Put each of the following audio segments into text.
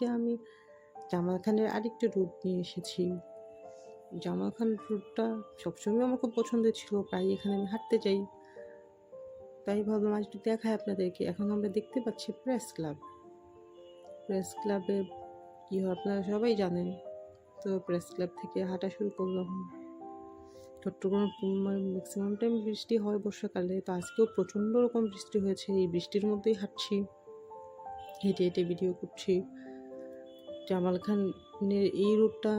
আজকে আমি জামাল খানের আরেকটা রুট নিয়ে এসেছি। জামাল খান রুটটা সবসময় আমার খুব পছন্দের ছিল প্রায় এখানে আমি হাঁটতে যাই। তাই ভাবলাম আজ একটু দেখাই আপনাদেরকে। এখন আমরা দেখতে পাচ্ছি প্রেস ক্লাব প্রেস ক্লাবে কী হয় আপনারা সবাই জানেন। তো প্রেস ক্লাব থেকে হাঁটা শুরু করলাম। চট্টগ্রাম ম্যাক্সিমাম টাইম বৃষ্টি হয় বর্ষাকালে, তো আজকেও প্রচণ্ড রকম বৃষ্টি হয়েছে। এই বৃষ্টির মধ্যেই হাঁটছি। হেঁটে হেঁটে ভিডিও করছি। জামাল খানের এই রুটটা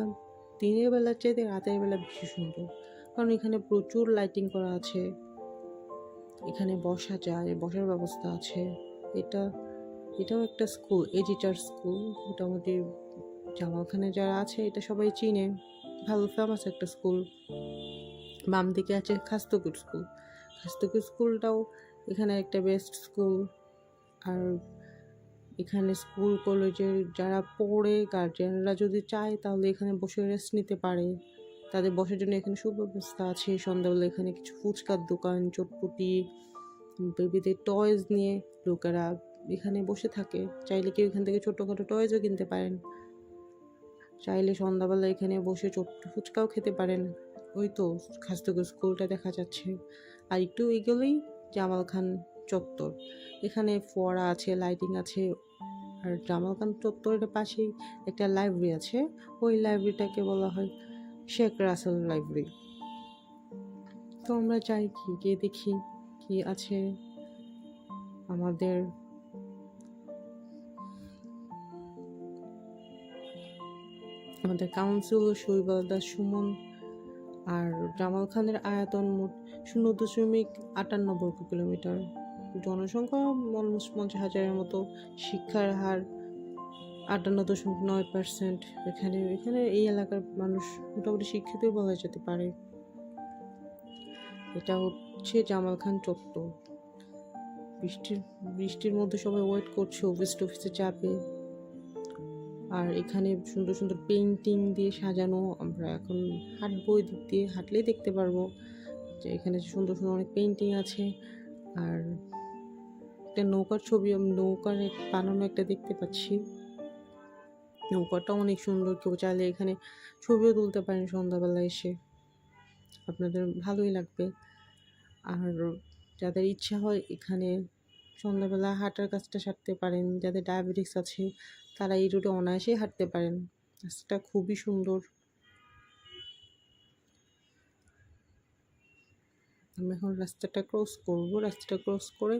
দিনের বেলার চাইতে রাতের বেলা বেশি সুন্দর। কারণ এখানে প্রচুর লাইটিং করা আছে। এখানে বসা যায়, বসার ব্যবস্থা আছে। এটা, এটাও একটা স্কুল এডিটার স্কুল মোটামুটি জামাল খানে যারা আছে, এটা সবাই চিনে। ভালো ফেমাস একটা স্কুল বাম দিকে আছে খাস্তকুর স্কুল খাস্তকুর স্কুলটাও এখানে একটা বেস্ট স্কুল আর এখানে স্কুল কলেজের যারা পড়ে গার্জিয়ানরা যদি চায় তাহলে এখানে বসে রেস্ট নিতে পারে। তাদের বসার জন্য এখানে সুব্যবস্থা আছে। সন্ধ্যাবেলা এখানে কিছু ফুচকার দোকান, চটপটি, বেবিদের টয়েস নিয়ে লোকেরা এখানে বসে থাকে। চাইলে কেউ এখান থেকে ছোটোখাটো টয়েসও কিনতে পারেন। চাইলে সন্ধ্যাবেলা এখানে বসে ছোট্ট ফুচকাও খেতে পারেন। ওই তো খাস্তকুর স্কুলটা দেখা যাচ্ছে। আর একটু এগোলেই জামাল খান চত্বর। এখানে ফোয়ারা আছে লাইটিং আছে, আর জামাল খান চত্বরের পাশেই একটা লাইব্রেরি আছে। ওই লাইব্রেরিটাকে বলা হয় শেখ রাসেল লাইব্রেরি তো আমরা চাই কি, গিয়ে দেখি কি আছে আমাদের। আমাদের কাউন্সিল শৈবালদা, সুমন আর জামাল খানের আয়তন মোট শূন্য দশমিক আটান্ন বর্গ কিলোমিটার। জনসংখ্যা অলমোস্ট পঞ্চাশ হাজারের মতো, শিক্ষার হার আটান্ন দশমিক নয় পার্সেন্ট এখানে এখানে এই এলাকার মানুষ মোটামুটি শিক্ষিতই বলা যেতে পারে। এটা হচ্ছে জামাল খান চত্বর। বৃষ্টির বৃষ্টির মধ্যে সবাই ওয়েট করছে অফিস টফিসে চাপে। আর এখানে সুন্দর সুন্দর পেন্টিং দিয়ে সাজানো। আমরা এখন হাঁটবো দিক দিয়ে, হাঁটলেই দেখতে পারব যে এখানে সুন্দর সুন্দর অনেক পেন্টিং আছে। আর একটা নৌকার ছবি নৌকার বানানো একটা দেখতে পাচ্ছি। নৌকাটা অনেক সুন্দর কেউ চাইলে এখানে ছবিও তুলতে পারেন সন্ধ্যাবেলা এসে। আপনাদের ভালোই লাগবে। আর যাদের ইচ্ছা হয় এখানে সন্ধ্যাবেলা হাঁটার কাজটা সারতে পারেন, যাদের ডায়াবেটিস আছে, তারা এই রুটে অনায়াসেই হাঁটতে পারেন। রাস্তাটা খুবই সুন্দর। আমি এখন রাস্তাটা ক্রস করব, রাস্তাটা ক্রস করে